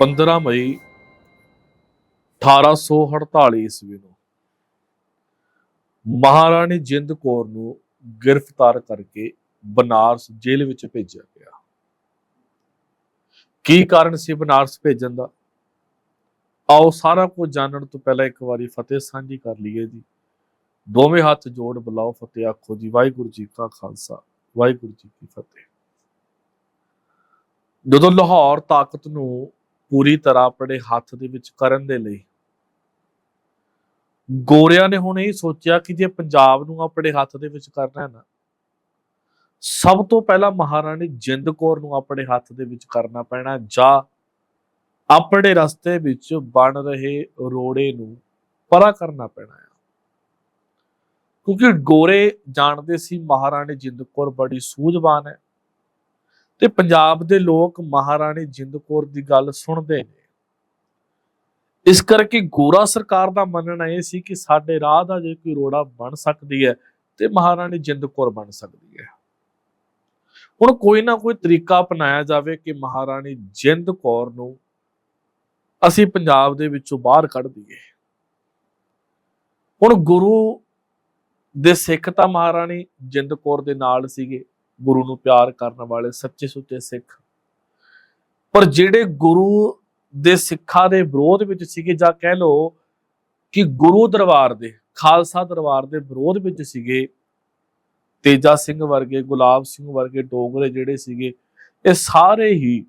15 ਮਈ 1848 ਈਸਵੀ ਨੂੰ ਮਹਾਰਾਣੀ ਜਿੰਦ ਕੌਰ ਨੂੰ ਗ੍ਰਿਫਤਾਰ ਕਰਕੇ ਬਨਾਰਸ ਜੇਲ੍ਹ ਵਿੱਚ ਭੇਜਿਆ ਗਿਆ। ਕੀ ਕਾਰਨ ਸੀ ਬਨਾਰਸ ਭੇਜਣ ਦਾ? ਆਓ ਸਾਰਾ ਕੁਝ ਜਾਣਨ ਤੋਂ ਪਹਿਲਾਂ ਇੱਕ ਵਾਰੀ ਫਤਿਹ ਸਾਂਝੀ ਕਰ ਲਈਏ ਜੀ। ਦੋਵੇਂ ਹੱਥ ਜੋੜ ਬੁਲਾਓ ਫਤਿਹ, ਆਖੋ ਜੀ, ਵਾਹਿਗੁਰੂ ਜੀ ਕਾ ਖਾਲਸਾ, ਵਾਹਿਗੁਰੂ ਜੀ ਕੀ ਫਤਿਹ। ਜਦੋਂ ਲਾਹੌਰ ਤਾਕਤ ਨੂੰ ਪੂਰੀ ਤਰ੍ਹਾਂ ਆਪਣੇ ਹੱਥ ਦੇ ਵਿੱਚ ਕਰਨ ਦੇ ਲਈ। ਗੋਰਿਆਂ ਨੇ ਹੁਣ ਇਹ ਸੋਚਿਆ ਕਿ ਜੇ ਪੰਜਾਬ ਨੂੰ ਆਪਣੇ ਹੱਥ ਦੇ ਵਿੱਚ ਕਰਨਾ ਹੈ ਨਾ, ਸਭ ਤੋਂ ਪਹਿਲਾਂ ਮਹਾਰਾਣੀ ਜਿੰਦ ਕੌਰ ਨੂੰ ਆਪਣੇ ਹੱਥ ਦੇ ਵਿੱਚ ਕਰਨਾ ਪੈਣਾ ਜਾਂ ਆਪਣੇ ਰਸਤੇ ਵਿੱਚ ਬਣ ਰਹੇ ਰੋੜੇ ਨੂੰ ਪਰਾ ਕਰਨਾ ਪੈਣਾ ਹੈ। ਕਿਉਂਕਿ ਗੋਰੇ ਜਾਣਦੇ ਸੀ ਮਹਾਰਾਣੀ ਜਿੰਦ ਕੌਰ ਬੜੀ ਸੂਝਵਾਨ ਹੈ। ਤੇ ਪੰਜਾਬ ਦੇ ਲੋਕ ਮਹਾਰਾਣੀ ਜਿੰਦ ਕੌਰ ਦੀ ਗੱਲ ਸੁਣਦੇ ਨੇ। ਇਸ ਕਰਕੇ ਗੋਰਾ ਸਰਕਾਰ ਦਾ ਮੰਨਣਾ ਇਹ ਸੀ ਕਿ ਸਾਡੇ ਰਾਹ ਦਾ ਜੇ ਕੋਈ ਰੋੜਾ ਬਣ ਸਕਦੀ ਹੈ ਤੇ ਮਹਾਰਾਣੀ ਜਿੰਦ ਕੌਰ ਬਣ ਸਕਦੀ ਹੈ। ਹੁਣ ਕੋਈ ਨਾ ਕੋਈ ਤਰੀਕਾ ਅਪਣਾਇਆ ਜਾਵੇ ਕਿ ਮਹਾਰਾਣੀ ਜਿੰਦ ਕੌਰ ਨੂੰ ਅਸੀਂ ਪੰਜਾਬ ਦੇ ਵਿੱਚੋਂ ਬਾਹਰ ਕੱਢ ਦਈਏ। ਹੁਣ ਗੁਰੂ ਦੇ ਸਿੱਖ ਤਾਂ ਮਹਾਰਾਣੀ ਜਿੰਦ ਕੌਰ ਦੇ ਨਾਲ ਸੀਗੇ। ਗੁਰੂ ਨੂੰ ਪਿਆਰ ਕਰਨ ਵਾਲੇ ਸੱਚੇ ਸੁੱਚੇ ਸਿੱਖ। ਪਰ ਜਿਹੜੇ ਗੁਰੂ ਦੇ ਸਿੱਖਾਂ ਦੇ ਵਿਰੋਧ ਵਿੱਚ ਸੀਗੇ ਜਾਂ ਕਹਿ ਲਓ ਕਿ ਗੁਰੂ ਦਰਬਾਰ ਦੇ, ਖਾਲਸਾ ਦਰਬਾਰ ਦੇ ਵਿਰੋਧ ਵਿੱਚ ਸੀਗੇ, ਤੇਜਾ ਸਿੰਘ ਵਰਗੇ, ਗੁਲਾਬ ਸਿੰਘ ਵਰਗੇ ਡੋਗਰੇ ਜਿਹੜੇ ਸੀਗੇ, ਇਹ ਸਾਰੇ ਹੀ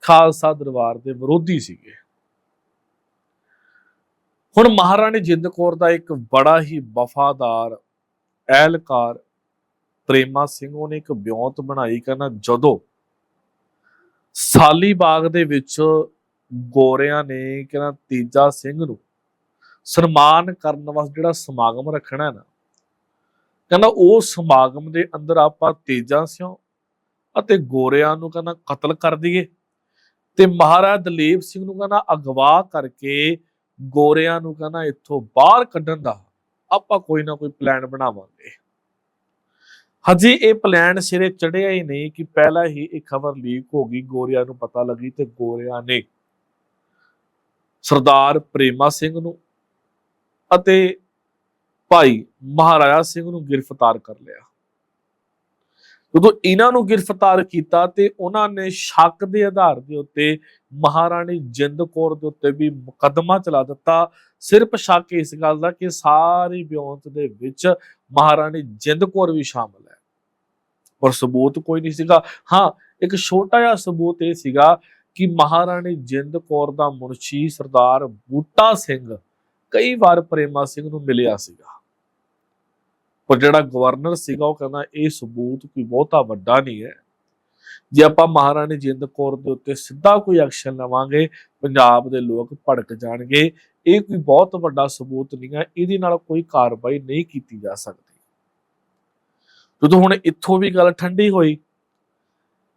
ਖਾਲਸਾ ਦਰਬਾਰ ਦੇ ਵਿਰੋਧੀ ਸੀਗੇ। ਹੁਣ ਮਹਾਰਾਣੀ ਜਿੰਦ ਕੌਰ ਦਾ ਇੱਕ ਬੜਾ ਹੀ ਵਫਾਦਾਰ, ਐਲਕਾਰ ਪ੍ਰੇਮਾ ਸਿੰਘ ਉਹਨੇ ਇੱਕ ਬਿਉਂਤ ਬਣਾਈ ਕਹਿੰਦਾ, ਜਦੋਂ ਸਾਲੀ ਬਾਗ ਦੇ ਵਿੱਚ ਗੋਰਿਆਂ ਨੇ ਕਹਿੰਦਾ ਤੀਜਾ ਸਿੰਘ ਨੂੰ ਸਨਮਾਨ ਕਰਨ ਵਾਸਤੇ ਜਿਹੜਾ ਸਮਾਗਮ ਰੱਖਣਾ ਹੈ ਨਾ, ਕਹਿੰਦਾ ਉਹ ਸਮਾਗਮ ਦੇ ਅੰਦਰ ਆਪਾਂ ਤੇਜਾ ਸਿੰਘ ਅਤੇ ਗੋਰਿਆਂ ਨੂੰ ਕਹਿੰਦਾ ਕਤਲ ਕਰ ਦਈਏ ਤੇ ਮਹਾਰਾਜ ਦਲੀਪ ਸਿੰਘ ਨੂੰ ਕਹਿੰਦਾ ਅਗਵਾ ਕਰਕੇ ਗੋਰਿਆਂ ਨੂੰ ਕਹਿੰਦਾ ਇੱਥੋਂ ਬਾਹਰ ਕੱਢਣ ਦਾ ਆਪਾਂ ਕੋਈ ਨਾ ਕੋਈ ਪਲਾਨ ਬਣਾਵਾਂਗੇ। ਹਜੇ, ਇਹ ਪਲਾਨ ਸਿਰੇ ਚੜਿਆ ਹੀ ਨਹੀਂ ਕਿ ਪਹਿਲਾਂ ਹੀ ਇਹ ਖਬਰ ਲੀਕ ਹੋ ਗਈ, ਗੋਰਿਆਂ ਨੂੰ ਪਤਾ ਲੱਗੀ ਤੇ ਗੋਰਿਆਂ ਨੇ ਸਰਦਾਰ ਪ੍ਰੇਮਾ ਸਿੰਘ ਨੂੰ ਅਤੇ ਭਾਈ ਮਹਾਰਾਜਾ ਸਿੰਘ ਨੂੰ ਗ੍ਰਿਫਤਾਰ ਕਰ ਲਿਆ। ਜਦੋਂ ਇਹਨਾਂ ਨੂੰ ਗ੍ਰਿਫਤਾਰ ਕੀਤਾ ਤੇ ਉਹਨਾਂ ਨੇ ਸ਼ੱਕ ਦੇ ਆਧਾਰ ਦੇ ਉੱਤੇ ਮਹਾਰਾਣੀ ਜਿੰਦ ਕੌਰ ਦੇ ਉੱਤੇ ਵੀ ਮੁਕੱਦਮਾ ਚਲਾ ਦਿੱਤਾ। ਸਿਰਫ ਸ਼ੱਕ ਇਸ ਗੱਲ ਦਾ ਕਿ ਸਾਰੀ ਬਿਉਂਤ ਦੇ ਵਿੱਚ ਮਹਾਰਾਣੀ ਜਿੰਦ ਕੌਰ ਵੀ ਸ਼ਾਮਲ ਹੈ। ਪਰ ਸਬੂਤ ਕੋਈ ਨਹੀਂ ਸੀਗਾ। ਹਾਂ, ਇੱਕ ਛੋਟਾ ਜਿਹਾ ਸਬੂਤ ਇਹ ਸੀਗਾ ਕਿ ਮਹਾਰਾਣੀ ਜਿੰਦ ਕੌਰ ਦਾ ਮੁਨਸ਼ੀ ਸਰਦਾਰ ਬੂਟਾ ਸਿੰਘ ਕਈ ਵਾਰ ਪ੍ਰੇਮਾ ਸਿੰਘ ਨੂੰ ਮਿਲਿਆ ਸੀਗਾ। ਪਰ ਜਿਹੜਾ ਗਵਰਨਰ ਸੀਗਾ, ਉਹ ਕਹਿੰਦਾ ਇਹ ਸਬੂਤ ਕੋਈ ਬਹੁਤਾ ਵੱਡਾ ਨਹੀਂ ਹੈ। ਜੇ ਆਪਾਂ ਮਹਾਰਾਣੀ ਜਿੰਦ ਕੌਰ ਦੇ ਉੱਤੇ ਸਿੱਧਾ ਕੋਈ ਐਕਸ਼ਨ ਲਵਾਂਗੇ, ਪੰਜਾਬ ਦੇ ਲੋਕ ਭੜਕ ਜਾਣਗੇ। ਇਹ ਕੋਈ ਬਹੁਤ ਵੱਡਾ ਸਬੂਤ ਨਹੀਂ ਹੈ। ਇਹਦੇ ਨਾਲ ਕੋਈ ਕਾਰਵਾਈ ਨਹੀਂ ਕੀਤੀ ਜਾ ਸਕਦੀ। ਜਦੋਂ ਹੁਣ ਇੱਥੋਂ ਵੀ ਗੱਲ ਠੰਡੀ ਹੋਈ,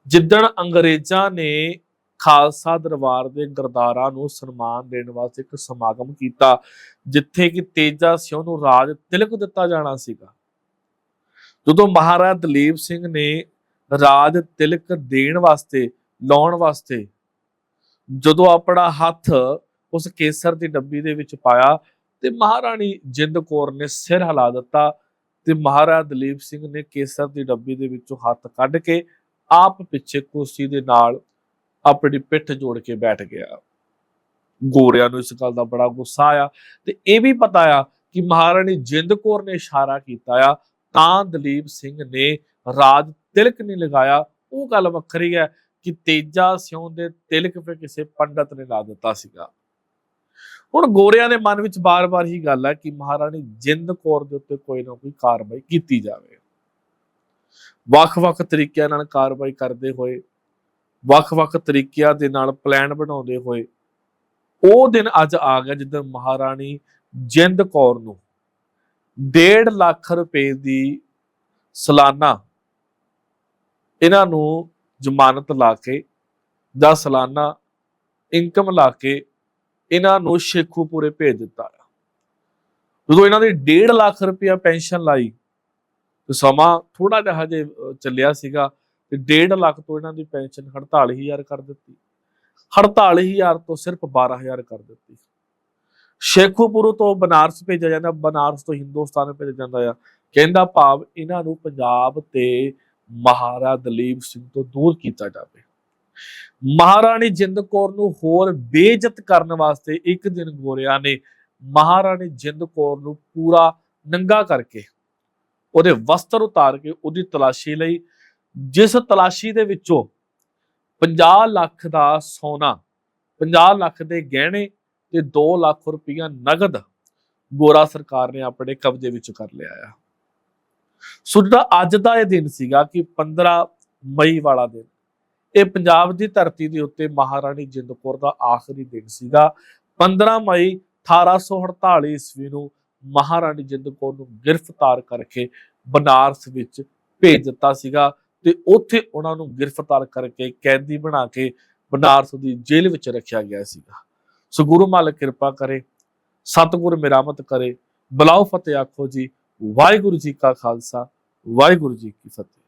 ਜਿੱਦਣ ਅੰਗਰੇਜ਼ਾਂ ਨੇ ਖਾਲਸਾ ਦਰਬਾਰ ਦੇ ਗਰਦਾਰਾਂ ਨੂੰ ਸਨਮਾਨ ਦੇਣ ਵਾਸਤੇ ਇੱਕ ਸਮਾਗਮ ਕੀਤਾ, ਜਿੱਥੇ ਕਿ ਤੇਜਾ ਸਿੰਘ ਨੂੰ ਰਾਜ ਤਿਲਕ ਦਿੱਤਾ ਜਾਣਾ ਸੀਗਾ, ਜਦੋਂ ਮਹਾਰਾਜਾ ਦਲੀਪ ਸਿੰਘ ਨੇ ਰਾਜ ਤਿਲਕ ਦੇਣ ਵਾਸਤੇ, ਲਾਉਣ ਵਾਸਤੇ, ਜਦੋਂ ਆਪਣਾ ਹੱਥ ਉਸ ਕੇਸਰ ਦੀ ਡੱਬੀ ਦੇ ਵਿੱਚ ਪਾਇਆ, ਤੇ ਮਹਾਰਾਣੀ ਜਿੰਦ ਕੌਰ ਨੇ ਸਿਰ ਹਿਲਾ ਦਿੱਤਾ ਤੇ ਮਹਾਰਾਜ ਦਲੀਪ ਸਿੰਘ ਨੇ ਕੇਸਰ ਦੀ ਡੱਬੀ ਦੇ ਵਿੱਚੋਂ ਹੱਥ ਕੱਢ ਕੇ ਆਪ ਪਿੱਛੇ ਕੁਰਸੀ ਦੇ ਨਾਲ ਆਪਣੀ ਪਿੱਠ ਜੋੜ ਕੇ ਬੈਠ ਗਿਆ। ਗੋਰਿਆਂ ਨੂੰ ਇਸ ਗੱਲ ਦਾ ਬੜਾ ਗੁੱਸਾ ਆਇਆ ਤੇ ਇਹ ਵੀ ਪਤਾ ਆ ਕਿ ਮਹਾਰਾਣੀ ਜਿੰਦ ਕੌਰ ਨੇ ਇਸ਼ਾਰਾ ਕੀਤਾ ਆ, ਤਾਂ ਦਲੀਪ ਸਿੰਘ ਨੇ ਰਾਜ ਤਿਲਕ ਨਹੀਂ ਲਗਾਇਆ। ਉਹ ਗੱਲ ਵੱਖਰੀ ਹੈ ਕਿ ਤੇਜਾ ਸਿਉਂ ਦੇ ਤਿਲਕ ਫਿਰ ਕਿਸੇ ਪੰਡਤ ਨੇ ਲਾ ਦਿੱਤਾ ਸੀਗਾ। ਹੁਣ ਗੋਰਿਆਂ ਦੇ ਮਨ ਵਿੱਚ ਬਾਰ-ਬਾਰ ਹੀ ਗੱਲ ਹੈ ਕਿ ਮਹਾਰਾਣੀ ਜਿੰਦ ਕੌਰ ਦੇ ਉੱਤੇ ਕੋਈ ਨਾ ਕੋਈ ਕਾਰਵਾਈ ਕੀਤੀ ਜਾਵੇ। ਵੱਖ-ਵੱਖ ਤਰੀਕਿਆਂ ਨਾਲ ਕਾਰਵਾਈ ਕਰਦੇ ਹੋਏ, ਵੱਖ-ਵੱਖ ਤਰੀਕਿਆਂ ਦੇ ਨਾਲ ਪਲਾਨ ਬਣਾਉਂਦੇ ਹੋਏ, ਉਹ ਦਿਨ ਅੱਜ ਆ ਗਿਆ ਜਦੋਂ ਮਹਾਰਾਣੀ ਜਿੰਦ ਕੌਰ ਨੂੰ 1.5 ਲੱਖ ਰੁਪਏ ਦੀ ਸਾਲਾਨਾ ਇਹਨਾਂ ਨੂੰ ਜ਼ਮਾਨਤ ਲਾ ਕੇ ਜਾਂ ਸਾਲਾਨਾ ਇਨਕਮ ਲਾ ਕੇ ਇਹਨਾਂ ਨੂੰ ਸ਼ੇਖੂਪੁਰੇ ਭੇਜ ਦਿੱਤਾ ਜਦੋਂ ਇਹਨਾਂ ਦੀ 1.5 ਲੱਖ ਰੁਪਇਆ ਪੈਨਸ਼ਨ ਲਾਈ, ਤੇ ਸਮਾਂ ਥੋੜਾ ਜਿਹਾ ਹਜੇ ਚੱਲਿਆ ਸੀਗਾ, ਤੇ 1.5 ਲੱਖ ਤੋਂ ਇਹਨਾਂ ਦੀ ਪੈਨਸ਼ਨ 48000 ਕਰ ਦਿੱਤੀ। 48000 ਤੋਂ ਸਿਰਫ 12000 ਕਰ ਦਿੱਤੀ। ਸ਼ੇਖੂਪੁਰ ਤੋਂ ਬਨਾਰਸ ਭੇਜਿਆ ਜਾਂਦਾ, ਬਨਾਰਸ ਤੋਂ ਹਿੰਦੁਸਤਾਨ ਭੇਜਿਆ ਜਾਂਦਾ ਆ। ਕਹਿੰਦਾ ਭਾਵ ਇਹਨਾਂ ਨੂੰ ਪੰਜਾਬ ਤੇ ਮਹਾਰਾਜਾ ਦਲੀਪ ਸਿੰਘ ਤੋਂ ਦੂਰ ਕੀਤਾ ਜਾਵੇ। ਮਹਾਰਾਣੀ ਜਿੰਦ ਕੌਰ ਨੂੰ ਹੋਰ ਬੇਇੱਜ਼ਤ ਕਰਨ ਵਾਸਤੇ ਇੱਕ ਦਿਨ ਗੋਰਿਆਂ ਨੇ ਮਹਾਰਾਣੀ ਜਿੰਦ ਕੌਰ ਨੂੰ ਪੂਰਾ ਨੰਗਾ ਕਰਕੇ ਉਹਦੇ ਵਸਤਰ ਉਤਾਰ ਕੇ ਉਹਦੀ ਤਲਾਸ਼ੀ ਲਈ, ਜਿਸ ਤਲਾਸ਼ੀ ਦੇ ਵਿੱਚੋਂ 50 ਲੱਖ ਦਾ ਸੋਨਾ 50 ਲੱਖ ਦੇ ਗਹਿਣੇ ਤੇ 2 ਲੱਖ ਰੁਪਈਆ ਨਗਦ ਗੋਰਾ ਸਰਕਾਰ ਨੇ ਆਪਣੇ ਕਬਜ਼ੇ ਵਿੱਚ ਕਰ ਲਿਆ ਆ। ਸੋ ਜਿਹੜਾ ਅੱਜ ਦਾ ਇਹ ਦਿਨ ਸੀਗਾ ਕਿ 15 ਮਈ ਵਾਲਾ ਦਿਨ ਇਹ ਪੰਜਾਬ ਦੀ ਧਰਤੀ ਦੇ ਉੱਤੇ ਮਹਾਰਾਣੀ ਜਿੰਦ ਕੌਰ ਦਾ ਆਖਰੀ ਦਿਨ ਸੀਗਾ। 15 ਮਈ 1848 ਈਸਵੀ ਨੂੰ ਮਹਾਰਾਣੀ ਜਿੰਦ ਕੌਰ ਨੂੰ ਗ੍ਰਿਫਤਾਰ ਕਰਕੇ ਬਨਾਰਸ ਵਿੱਚ ਭੇਜ ਦਿੱਤਾ ਸੀਗਾ ਤੇ ਉੱਥੇ ਉਹਨਾਂ ਨੂੰ ਗ੍ਰਿਫਤਾਰ ਕਰਕੇ ਕੈਦੀ ਬਣਾ ਕੇ ਬਨਾਰਸ ਦੀ ਜੇਲ੍ਹ ਵਿੱਚ ਰੱਖਿਆ ਗਿਆ ਸੀਗਾ। ਸੋ ਗੁਰੂ ਮਾਲਕ ਕਿਰਪਾ ਕਰੇ, ਸਤਿਗੁਰ ਮਿਰਾਮਤ ਕਰੇ, ਬਲਾਓ ਫਤਿਹ ਆਖੋ ਜੀ, ਵਾਹਿਗੁਰੂ ਜੀ ਕਾ ਖਾਲਸਾ, ਵਾਹਿਗੁਰੂ ਜੀ ਕੀ ਫਤਿਹ।